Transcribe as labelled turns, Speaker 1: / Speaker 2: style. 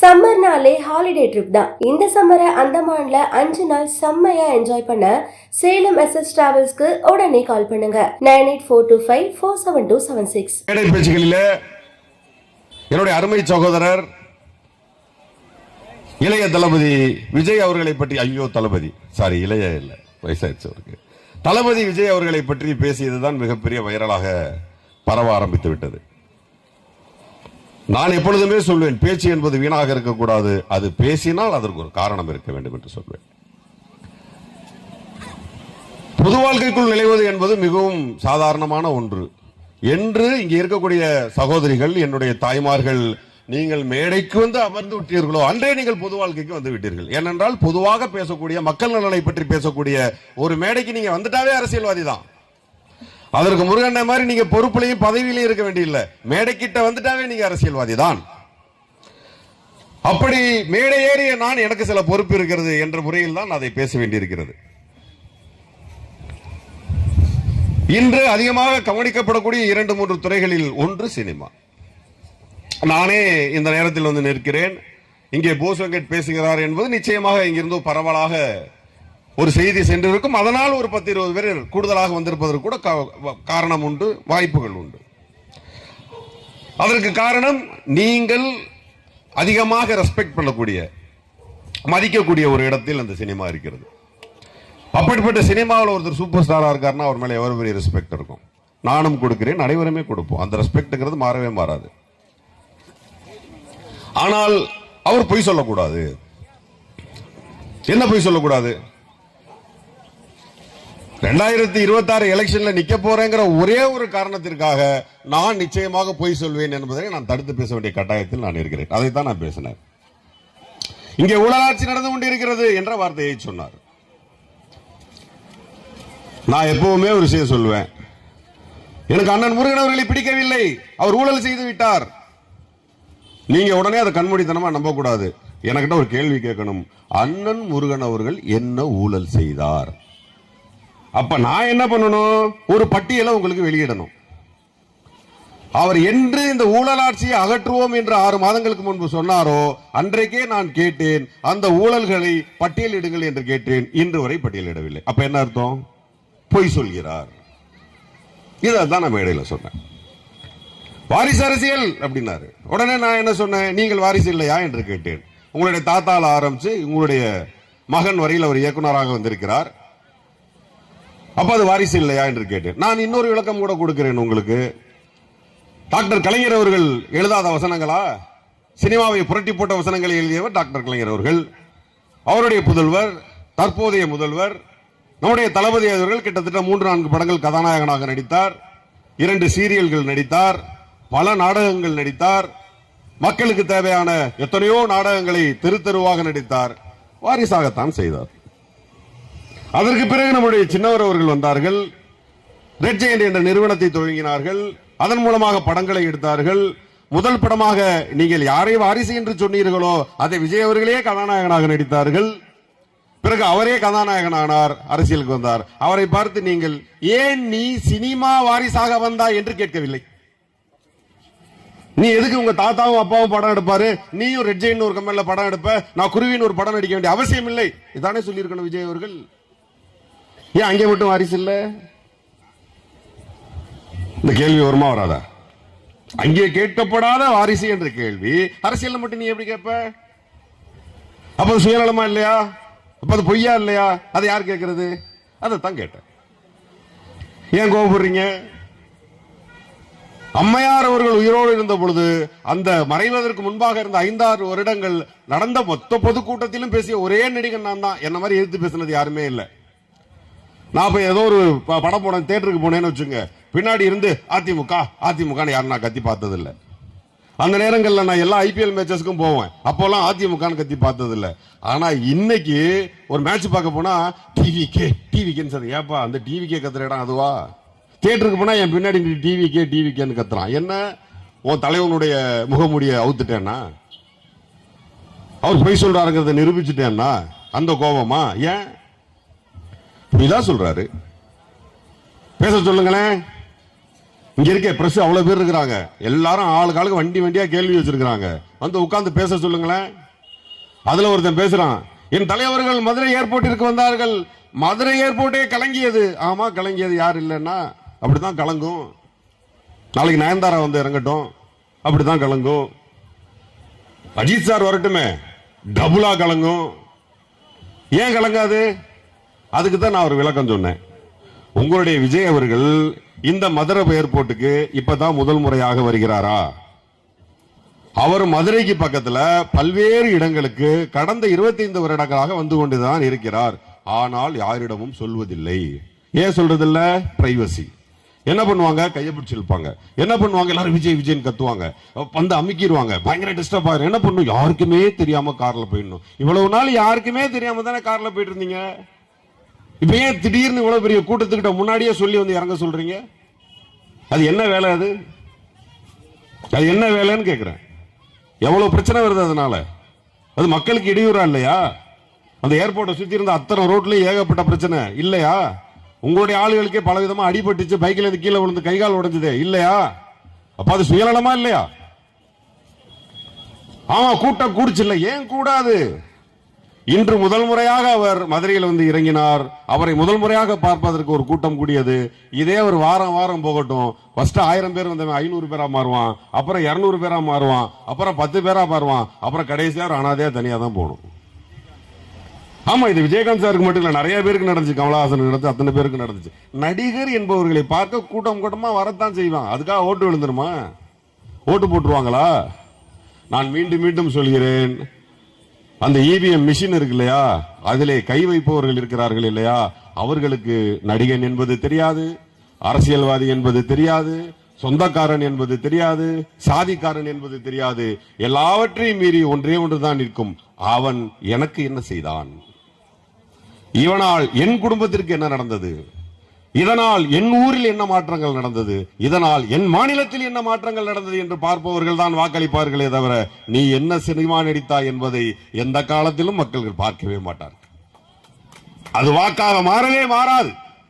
Speaker 1: சம்மர்னாலே holiday trip தான். இந்த சம்மரை அந்தமான்ல அஞ்சு நாள் செம்மையா என்ஜாய் பண்ண சேலம் எஸ்எஸ் டிராவல்ஸ்க்கு உடனே கால் பண்ணுங்க. Nine eight four two five four seven two seven six
Speaker 2: பேச்சுகளில் என்னுடைய அருமை சகோதரர் இளைய தளபதி விஜய் அவர்களை பற்றி ஐயோ தளபதி. சாரி இளைய இல்லை வயசாயிடுச்சு அவருக்கு. தளபதி விஜய் அவர்களை பற்றி பேசியதுதான் மிகப்பெரிய வைரலாக பரவ ஆரம்பித்து விட்டது. நான் எப்பொழுதுமே சொல்வேன் பேச்சு என்பது வீணாக இருக்கக்கூடாது. அது பேசினால் அதற்கு ஒரு காரணம் இருக்க வேண்டும் என்று சொல்வேன். பொது வாழ்க்கைக்குள் நிலைவது என்பது மிகவும் சாதாரணமான ஒன்று. என்று இங்கே இருக்கக்கூடிய சகோதரிகள் என்னுடைய தாய்மார்கள் நீங்கள் மேடைக்கு வந்து அமர்ந்து விட்டீர்களோ அன்றே நீங்கள் பொது வாழ்க்கைக்கு வந்து விட்டீர்கள். ஏனென்றால் பொதுவாக பேசக்கூடிய மக்கள் நலனை பற்றி பேசக்கூடிய ஒரு மேடைக்கு நீங்க வந்துட்டாவே அரசியல்வாதி தான். அதற்கு முருகண்ண மாதிரி நீங்க பொறுப்புலையும் பதவியிலையும் இருக்க வேண்டியதில்லை மேடைக்கிட்ட வந்துட்டாவே நீங்க அரசியல்வாதி தான் அப்படி மேடை ஏறிய நான் எனக்கு சில பொறுப்பு இருக்கிறது என்ற முறையில் தான் அதை பேச வேண்டியிருக்கிறது. இன்று அதிகமாக கவனிக்கப்படக்கூடிய இரண்டு மூன்று துறைகளில் ஒன்று சினிமா. நானே இந்த நேரத்தில் வந்து நிற்கிறேன். இங்கே போஸ் வெங்கட் பேசுகிறார் என்பது நிச்சயமாக இங்கிருந்து பரவலாக ஒரு செய்தி சென்றிருக்கும். அதனால் ஒரு பத்து இருபது பேர் கூடுதலாக வந்திருப்பதற்கு கூட காரணம் உண்டு வாய்ப்புகள் உண்டு. அதற்கு காரணம் நீங்கள் அதிகமாக ரெஸ்பெக்ட் பண்ணக்கூடிய மதிக்கக்கூடிய ஒரு இடத்தில் அந்த சினிமா இருக்கிறது. அப்படிப்பட்ட சினிமாவில் ஒருத்தர் சூப்பர் ஸ்டாராக இருக்காருன்னா அவர் மேலே எவ்வளோ பெரிய ரெஸ்பெக்ட் இருக்கும். நானும் கொடுக்கிறேன் அனைவருமே கொடுப்போம். அந்த ரெஸ்பெக்ட்ங்கிறது மாறவே மாறாது. ஆனால் அவர் பொய் சொல்லக்கூடாது. என்ன பொய் சொல்லக்கூடாது? ரெண்டாயிரத்தி இருபத்தி ஆறு எலெக்ஷன்ல நிக்க போறேங்கிற ஒரே ஒரு காரணத்திற்காக நான் நிச்சயமாக பொய் சொல்வேன் என்பதை நான் தடுத்து பேச வேண்டிய கட்டாயத்தில் நான் இருக்கிறேன். அதைத்தான் நான் பேசினேன். இங்கே ஊழலாட்சி நடந்து கொண்டிருக்கிறது என்ற வார்த்தையை சொன்னார். நான் எப்பவுமே ஒரு விஷயம் சொல்லுவேன். எனக்கு அண்ணன் முருகன் அவர்களை பிடிக்கவில்லை. அவர் ஊழல் செய்து விட்டார். நீங்க உடனே அதை கண்மூடித்தனமா நம்ப கூடாது எனக்கிட்ட ஒரு கேள்வி கேட்கணும். அண்ணன் முருகன் அவர்கள் என்ன ஊழல் செய்தார்? அப்ப நான் என்ன பண்ணணும்? ஒரு பட்டியலை உங்களுக்கு வெளியிடணும். அவர் என்று இந்த ஊழலாட்சியை அகற்றுவோம் என்று ஆறு மாதங்களுக்கு முன்பு சொன்னாரோ அன்றைக்கே நான் கேட்டேன் அந்த ஊழல்களை பட்டியலிடுங்கள் என்று கேட்டேன் இன்று வரை பட்டியலிடவில்லை. அப்ப என்ன அர்த்தம்? பொய் சொல்கிறார். இதான் நான் இடையில சொன்னேன். வாரிசு அரசியல் அப்படின்னாரு. உடனே நான் என்ன சொன்னேன்? நீங்கள் வாரிசு இல்லையா என்று கேட்டேன். உங்களுடைய தாத்தால ஆரம்பிச்சு உங்களுடைய மகன் வரையில் அவர் இயக்குனராக வந்திருக்கிறார். அப்ப அது வாரிசு இல்லையா என்று கேட்டேன். நான் இன்னொரு விளக்கம் கூட கொடுக்கிறேன் உங்களுக்கு. டாக்டர் கலைஞர் அவர்கள் எழுதாத வசனங்களா? சினிமாவை புரட்டி போட்ட வசனங்களை எழுதியவர் டாக்டர் கலைஞர் அவர்கள். அவருடைய புதல்வர் தற்போதைய முதல்வர் நம்முடைய தளபதி அவர்கள் கிட்டத்தட்ட மூன்று நான்கு படங்கள் கதாநாயகனாக நடித்தார். இரண்டு சீரியல்கள் நடித்தார். பல நாடகங்கள் நடித்தார். மக்களுக்கு தேவையான எத்தனையோ நாடகங்களை தெரு தெருவாக நடித்தார். வாரிசாகத்தான் செய்தார். அதற்கு பிறகு நம்முடைய சின்னவர் அவர்கள் வந்தார்கள். ரெட் ஜெயண்ட் என்ற நிறுவனத்தை துவங்கினார்கள். அதன் மூலமாக படங்களை எடுத்தார்கள். முதல் படமாக நீங்கள் யாரை வாரிசு என்று சொன்னீர்களோ அதை விஜய் அவர்களே கதாநாயகனாக நடித்தார்கள். பிறகு அவரே கதாநாயகனானார் அரசியலுக்கு வந்தார். அவரை பார்த்து நீங்கள் ஏன் நீ சினிமா வாரிசாக வந்தா என்று கேட்கவில்லை. நீ எதுக்கு உங்க தாத்தாவும் அப்பாவும் படம் எடுப்பாரு? நீயும் ரெட் ஜெயின் ஒரு கம்பெனில படம் எடுப்ப. நான் குருவின்னு ஒரு படம் நடிக்க வேண்டிய அவசியம் இல்லை இதானே சொல்லியிருக்கணும் விஜய் அவர்கள். ஏன் அங்கே மட்டும் வாரிசு இல்ல? இந்த கேள்வி வருமா வராதா? அங்கே கேட்கப்படாத வாரிசு என்ற கேள்வி. அரசியல் மட்டும் நீ எப்படி கேட்ப? அப்ப அது சுயநலமா இல்லையா? அப்ப அது பொய்யா இல்லையா? அதை யார் கேட்கறது? அதைத்தான் கேட்டேன். ஏன் கோபப்படுறீங்க அம்மையார் அவர்கள் உயிரோடு இருந்த பொழுது அந்த மறைவதற்கு முன்பாக இருந்த ஐந்தாறு வருடங்கள் நடந்த மொத்த பொதுக்கூட்டத்திலும் பேசிய ஒரே நடிகன் நான் தான் என்ன மாதிரி எதிர்த்து பேசினது யாருமே இல்லை. நான் இப்போ ஏதோ ஒரு ப- படம் போனேன் தேட்டருக்கு போனேன்னு வச்சுங்க பின்னாடி இருந்து அதிமுக அதிமுக யாரும் நான் கத்தி பார்த்தது இல்ல அந்த நேரங்களில் நான் எல்லா ஐபிஎல் மேட்சஸ்க்கும் போவேன். அப்போல்லாம் அதிமுகன்னு கத்தி பார்த்தது ஆனால் ஆனா இன்னைக்கு ஒரு மேட்ச் பார்க்க போனா டிவிக்கே டிவிக்கேன்னு சார் ஏப்பா அந்த டிவிக்கே கத்துற இடம் அதுவா? தேட்டருக்கு போனா என் பின்னாடி டிவிக்கே டிவிக்கேன்னு கத்துறான். என்ன? உன் தலைவனுடைய முகமூடிய அவுத்துட்டேன்னா? அவர் பொய் சொல்றாருங்கிறத நிரூபிச்சுட்டேன்னா? அந்த கோபமா ஏன்? இப்படிதான் சொல்றாரு. பேச சொல்லுங்களேன் இங்க இருக்க பிரஸ் அவ்வளவு பேர் இருக்கிறாங்க. எல்லாரும் ஆளுக்கு ஆளுக்கு வண்டி வண்டியா கேள்வி வச்சிருக்கிறாங்க. வந்து உட்கார்ந்து பேச சொல்லுங்களேன் அதுல ஒருத்தன் பேசுறான். என் தலைவர்கள் மதுரை ஏர்போர்ட்டிற்கு வந்தார்கள். மதுரை ஏர்போர்ட்டே கலங்கியது. ஆமா கலங்கியது யார் இல்லைன்னா அப்படிதான் கலங்கும். நாளைக்கு நயன்தாரா வந்து இறங்கட்டும். அப்படிதான் கலங்கும். அஜித் சார் வரட்டுமே. டபுளா கலங்கும். ஏன் கலங்காது? அதுக்கு தான் நான் ஒரு விளக்கம் சொன்னேன். உங்களுடைய விஜய் அவர்கள் இந்த மதுரை ஏர்போர்ட்டுக்கு இப்பதான் முதல் முறையாக வருகிறாரா? அவர் மதுரைக்கு பக்கத்துல பல்வேறு இடங்களுக்கு கடந்த 25 வருடங்களாக வந்து கொண்டுதான் இருக்கிறார். ஆனால் யாரிடமும் சொல்வதில்லை. ஏன் சொல்றதில்ல? பிரைவசி என்ன பண்ணுவாங்க? கையை பிடிச்சு இழுப்பாங்க. என்ன பண்ணுவாங்க? எல்லாரும் விஜய் விஜய்னு கத்துவாங்க. வந்து அமுக்கிடுவாங்க பயங்கர டிஸ்டர்ப் ஆயிரும். என்ன பண்ணும்? யாருக்குமே தெரியாம கார்ல போயிடணும். இவ்வளவு நாள் யாருக்குமே தெரியாம தானே கார்ல போயிட்டு இருந்தீங்க? இப்ப ஏன் திடீர்னு இவ்வளவு பெரிய கூட்டத்துக்கிட்ட முன்னாடியே சொல்லி வந்து இறங்க சொல்றீங்க? அது என்ன வேலை அது? அது என்ன வேலைன்னு கேட்குறேன் எவ்வளவு பிரச்சனை வருது அதனால? அது மக்களுக்கு இடையூறா இல்லையா? அந்த ஏர்போர்ட்டை சுத்தி இருந்த அத்தனை ரோட்லயும் ஏகப்பட்ட பிரச்சனை. இல்லையா? உங்களுடைய ஆளுகளுக்கே பல விதமா அடிபட்டுச்சு பைக்கில் இருந்து கீழே விழுந்து கை கால் இல்லையா? அப்ப அது சுயநலமா இல்லையா? ஆமா கூட்டம் கூடுச்சு இல்ல. ஏன் கூடாது? இன்று முதல் முறையாக அவர் மதுரையில் வந்து இறங்கினார். அவரை முதல் முறையாக பார்ப்பதற்கு ஒரு கூட்டம் கூடியது. இதே ஒரு வாரம் வாரம் போகட்டும். ஃபர்ஸ்ட் ஆயிரம் பேர் வந்தவன் ஐநூறு பேரா மாறுவான். அப்புறம் இருநூறு பேரா மாறுவான். அப்புறம் பத்து பேரா மாறுவான். அப்புறம் கடைசியாக ஒரு அனாதையா தனியா தான் போகணும். ஆமா இது விஜயகாந்த் சாருக்கு மட்டும் இல்ல நிறைய பேருக்கு நடந்துச்சு. கமலஹாசன் நடந்து அத்தனை பேருக்கு நடந்துச்சு. நடிகர் என்பவர்களை பார்க்க கூட்டம் கூட்டமா வரத்தான் செய்வான். அதுக்காக ஓட்டு விழுந்துருமா? ஓட்டு போட்டுருவாங்களா? நான் மீண்டும் மீண்டும் சொல்கிறேன். அந்த இவிஎம் மிஷின் இருக்கு இல்லையா? அதிலே கை வைப்பவர்கள் இருக்கிறார்கள் இல்லையா? அவர்களுக்கு நடிகன் என்பது தெரியாது அரசியல்வாதி என்பது தெரியாது சொந்தக்காரன் என்பது தெரியாது சாதிக்காரன் என்பது தெரியாது. எல்லாவற்றையும் மீறி ஒன்றே ஒன்றுதான் நிற்கும். அவன் எனக்கு என்ன செய்தான்? இவனால் என் குடும்பத்திற்கு என்ன நடந்தது? இதனால் என் ஊரில் என்ன மாற்றங்கள் நடந்தது? இதனால் என் மாநிலத்தில் என்ன மாற்றங்கள் நடந்தது என்று பார்ப்பவர்கள் தான் வாக்களிப்பார்களே தவிர நீ என்ன சினிமா நடித்தாய் என்பதை எந்த காலத்திலும் மக்கள் பார்க்கவே மாட்டார்கள். அது வாக்காக மாறவே மாறாது.